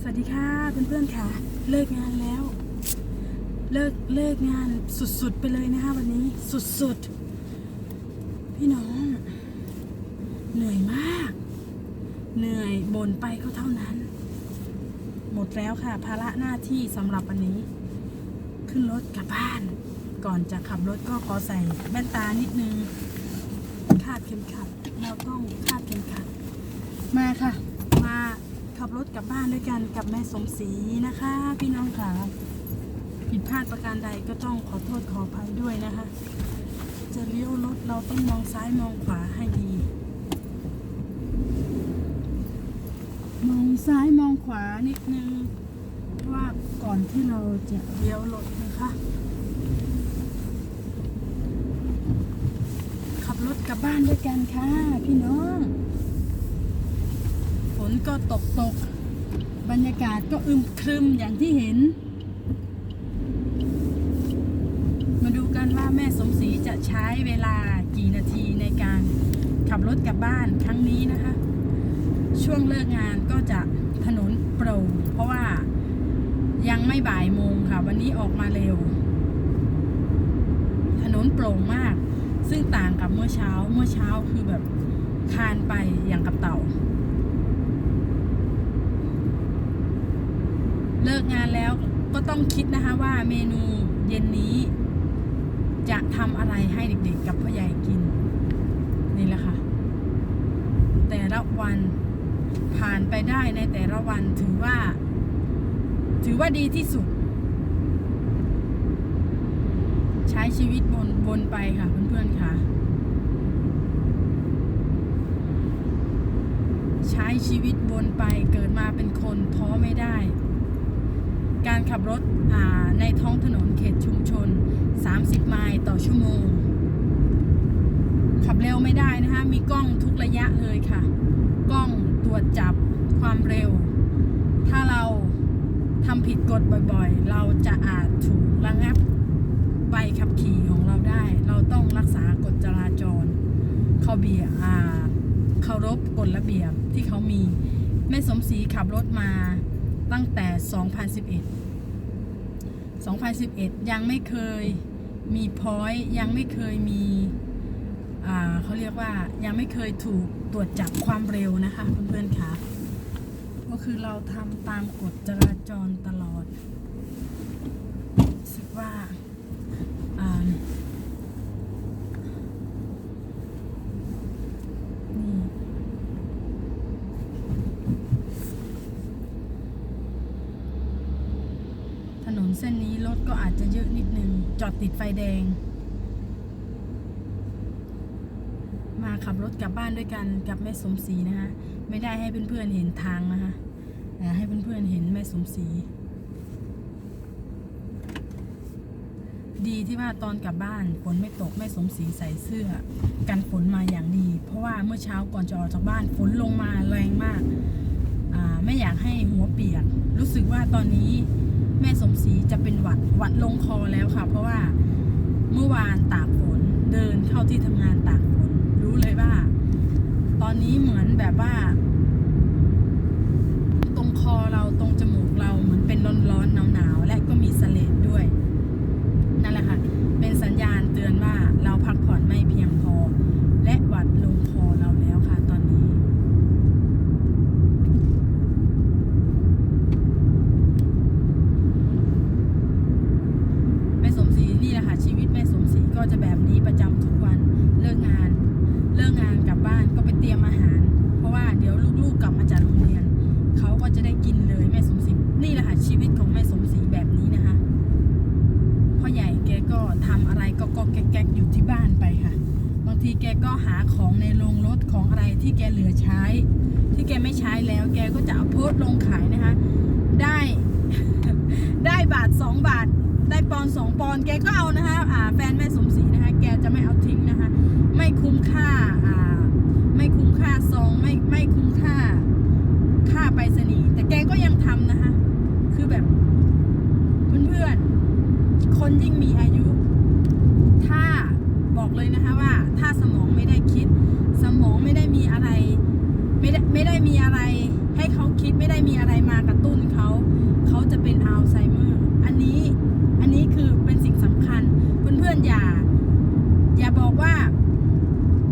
สวัสดีค่ะเพื่อนๆค่ะ เลิกงานแล้ว เลิกเลิกงานสุดๆไปเลยนะคะวันนี้สุดๆ พี่น้อง เหนื่อยมาก เหนื่อยบ่นไปก็เท่านั้น หมดแล้วค่ะ ภาระหน้าที่สำหรับวันนี้ ขึ้นรถกลับบ้าน ก่อนจะขับรถก็ขอใส่แว่นตานิดนึงคาดเข็มขัดเราต้องคาดเข็มขัดมาค่ะ ขับรถกลับบ้านด้วยกันกับแม่สมศรีนะคะ พี่น้องค่ะผิดพลาดประการใดก็ต้องขอโทษขออภัยด้วยนะคะ จะเลี้ยวรถเราต้องมองซ้ายมองขวาให้ดี มองซ้ายมองขวานิดนึงว่าก่อนที่เราจะเลี้ยวรถนะคะขับรถกลับบ้านด้วยกันค่ะ พี่น้อง นก็ตกตก บรรยากาศก็อึมครึมอย่างที่เห็น มาดูกันว่าแม่สมศรีจะใช้เวลากี่นาทีในการขับรถกลับบ้านครั้งนี้นะคะ ช่วงเลิกงานก็จะถนนโปร่งเพราะว่ายังไม่บ่ายโมงค่ะ วันนี้ออกมาเร็ว ถนนโปร่งมาก ซึ่งต่างกับเมื่อเช้าเมื่อเช้าคือแบบคานไปอย่างกับเต่า เลิกงานแล้วก็ต้องคิดนะคะว่าเมนูเย็นนี้ จะทำอะไรให้เด็กๆ กับพ่อใหญ่กิน นี่แหละค่ะ แต่ละวันผ่านไปได้ในแต่ละวันถือว่า ถือว่าดีที่สุด ใช้ชีวิตบนบนไปค่ะเพื่อนๆค่ะ ใช้ชีวิตวนไปเกิดมาเป็นคนท้อไม่ได้ การขับรถในท้องถนนเขตชุมชน 30 ไมล์ต่อชั่วโมง ขับเร็วไม่ได้นะคะ มีกล้องทุกระยะเลยค่ะ กล้องตรวจจับความเร็ว ถ้าเราทำผิดกฎบ่อยๆ เราจะอาจถูกระงับใบขับขี่ของเราได้ เราต้องรักษากฎจราจร เขาเบียเคารพกฎระเบียบที่เขามีแม่สมศรีขับรถมา ตั้งแต่ 2011 2011 ยังไม่เคยมีพอยต์ยังไม่เคยมีเขาเรียกว่ายังไม่เคยถูกตรวจจับความเร็วนะคะเพื่อนๆค่ะก็คือเราทำตามกฎจราจรตลอดรู้สึกว่าอ่า นี่ถนนเส้นนี้รถ ก็อาจจะเยอะนิดนึง จอดติดไฟแดง มาขับรถกลับบ้านด้วยกันกับแม่สมศรีนะคะไม่ได้ให้เพื่อนๆเห็นทางนะคะแต่ให้เพื่อนๆเห็นแม่สมศรีดีที่ว่าตอนกลับบ้านฝนไม่ตกแม่สมศรีใส่เสื้อ กันฝนมาอย่างดี เพราะว่าเมื่อเช้าก่อนจะออกจากบ้านฝนลงมาแรงมากอ่าไม่อยากให้หัวเปียก รู้สึกว่าตอนนี้ แม่สมศรีจะเป็นหวัดหวัดลงคอแล้วค่ะ เพราะว่าเมื่อวานตากฝนเดินเข้าที่ทำงานตากฝนรู้เลยว่า ตอนนี้เหมือนแบบว่า ตรงคอเราตรงจมูกเราเหมือนเป็นร้อนๆหนาวๆและก็มีสะเลดด้วย นั่นแหละค่ะ เป็นสัญญาณเตือนว่าเราพักผ่อนไม่เพียงพอ และหวัดลงคอเราแล้วค่ะตอนนี้ แม่สมศรีนี่แหละค่ะ ชีวิตแม่สมศรีก็จะแบบนี้ประจำทุกวันเลิกงาน เลิกงานกลับบ้านก็ไปเตรียมอาหาร เพราะว่าเดี๋ยวลูกๆกลับมาจากโรงเรียน เขาก็จะได้กินเลยแม่สมศรีนี่แหละค่ะชีวิตของแม่สมศรีแบบนี้นะคะ พ่อใหญ่แกก็ทำอะไรก็ก็แก๊กๆอยู่ที่บ้านไปค่ะ บาง ทีแกก็หาของในโรงรถของอะไรที่แกเหลือใช้ ที่แกไม่ใช้แล้ว แกก็จะเอาโพสลงขายนะคะ ได้ได้บาทสองบาท ได้ปอนสองปอนแกก็เอานะคะอ่าแฟนแม่สมศรีนะคะ แกจะไม่เอาทิ้งนะคะ ไม่คุ้มค่าอ่าไม่คุ้มค่าซองไม่ไม่คุ้มค่าค่าไปรษณีย์แต่แกก็ยังทำนะคะ คือแบบเพื่อนๆคนยิ่งมีอายุ ถ้าบอกเลยนะคะว่า สมองไม่ได้คิด สมองไม่ได้มีอะไร ไม่ได้ไม่ได้มีอะไร ให้เขาคิดไม่ได้มีอะไรมากระตุ้นเขา เขาจะเป็นอัลไซเมอร์ อันนี้อันนี้คือเป็นสิ่งสำคัญ เพื่อนๆอย่า อย่าบอกว่า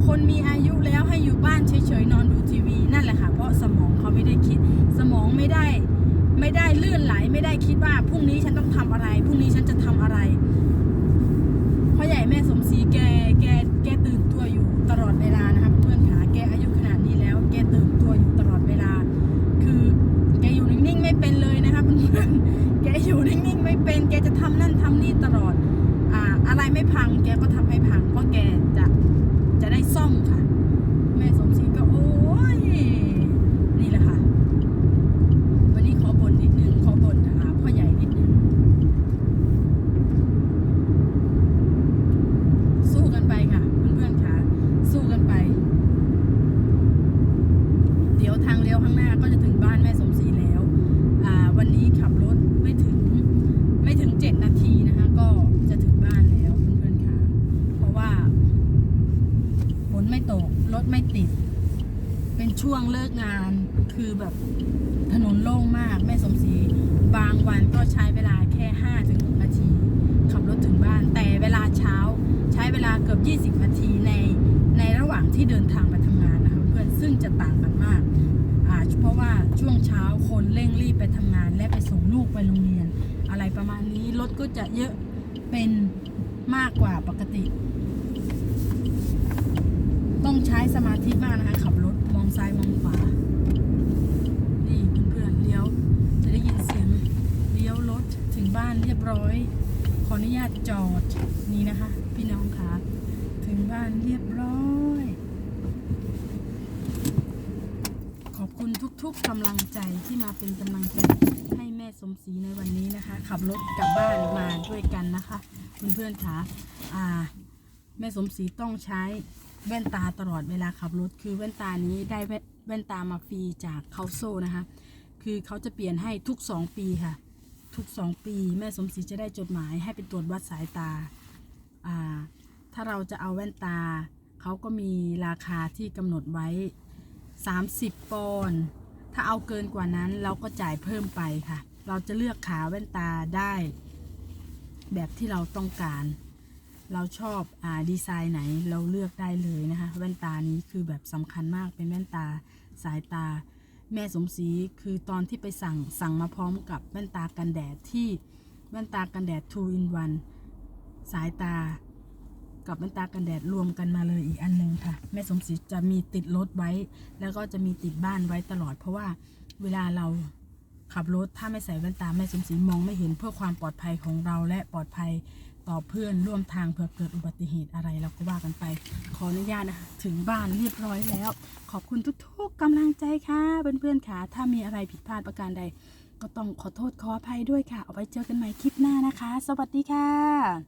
คนมีอายุแล้วให้อยู่บ้านเฉยๆนอนดูทีวีนั่นแหละค่ะ เพราะสมองเขาไม่ได้คิด สมองไม่ได้ไม่ได้เลื่อนไหลไม่ได้คิดว่าพรุ่งนี้ฉันต้องทำอะไรพรุ่งนี้ฉันจะทำอะไร พ่อใหญ่แม่สมศรีแกแกแกตื่นตัวอยู่ตลอดเวลานะคะเพื่อนขาแกอายุขนาดนี้แล้ว แกตื่นตัวอยู่ตลอดเวลา คือแกอยู่นิ่งๆไม่เป็นเลยนะคะเพื่อนแกอยู่นิ่งๆไม่เป็น แกจะทำนั่นทำนี่ตลอดอ่าอะไรไม่พังแกก็ทำให้พังเพราะแกจะจะได้ซ่อมค่ะ แม่สมศรีก็โอ้ยนี่แหละค่ะ วันนี้ขอบ่นนิดนึงขอบ่นหาพ่อใหญ่นิดนึง สู้กันไปค่ะ เพื่อนๆค่ะ สู้กันไป เดี๋ยวทางเลี้ยวข้างหน้าก็จะถึงบ้านแม่สมศรีแล้ว อ่า วันนี้ขับรถไม่ถึง ไม่ถึงเจ็ดนาทีนะคะ ก็จะถึงบ้านแล้วเพื่อนๆค่ะ เพราะว่าฝนไม่ตก รถไม่ติด เป็น ช่วงเลิกงานคือแบบถนนโล่งมากแม่สมศรีบางวันก็ใช้เวลาแค่5ถึง6นาที ขับรถถึงบ้าน แต่เวลาเช้าใช้เวลาเกือบ 20 นาทีในในระหว่างที่เดินทางไปทำงานนะคะเพื่อนซึ่งจะต่างกันมากาเพราะว่าช่วงเช้าคนเร่งรีบไปทำงาน และไปส่งลูกไปโรงเรียน อะไรประมาณนี้รถก็จะเยอะเป็นมากกว่าปกติ ใช้สมาธิมากนะคะ ขับรถมองซ้ายมองขวา นี่เพื่อนๆเลี้ยว จะได้ยินเสียงเลี้ยวรถถึงบ้านเรียบร้อย ขออนุญาตจอดนี่นะคะ พี่น้องคะถึงบ้านเรียบร้อย ขอบคุณทุกๆกำลังใจที่มาเป็นกำลังใจให้แม่สมศรีในวันนี้นะคะ ขับรถกลับบ้านมาด้วยกันนะคะ เพื่อนๆคะอ่า แม่สมศรีต้องใช้ แว่นตาตลอดเวลาขับรถ คือแว่นตานี้ได้แว่นแวนตามาฟรีจากเขาโซ่นะคะ คือเขาจะเปลี่ยนให้ทุก 2 ปีค่ะ ทุก 2 ปี แม่สมศรีจะได้จดหมายให้ไปตรวจวัดสายตาอ่าถ้าเราจะเอาแว่นตา เขาก็มีราคาที่กำหนดไว้ 30 ปอนด์ถ้าเอาเกินกว่านั้นเราก็จ่ายเพิ่มไปค่ะ เราจะเลือกขาแว่นตาได้ แบบที่เราต้องการ เราชอบอ่าดีไซน์ไหนเราเลือกได้เลยนะคะ แว่นตานี้คือแบบสำคัญมากเป็นแว่นตาสายตา แม่สมศรีคือตอนที่ไปสั่งสั่งมาพร้อมกับแว่นตากันแดดที่แว่นตากันแดด 2 in 1 สายตา กับแว่นตากันแดดรวมกันมาเลยอีกอันหนึงค่ะ แม่สมศรีจะมีติดรถไว้ แล้วก็จะมีติดบ้านไว้ตลอด เพราะว่าเวลาเรา ขับรถถ้าไม่ใส่แว่นตาไม่สมสีมองไม่เห็นเพื่อความปลอดภัยของเราและปลอดภัยต่อเพื่อนร่วมทางเผื่อเกิดอุบัติเหตุอะไรเราก็ว่ากันไป ขออนุญาตนะคะถึงบ้านเรียบร้อยแล้ว ขอบคุณทุกๆกำลังใจค่ะเพื่อนๆค่ะ ถ้ามีอะไรผิดพลาดประการใด ก็ต้องขอโทษขออภัยด้วยค่ะ เอาไว้เจอกันใหม่คลิปหน้านะคะ สวัสดีค่ะ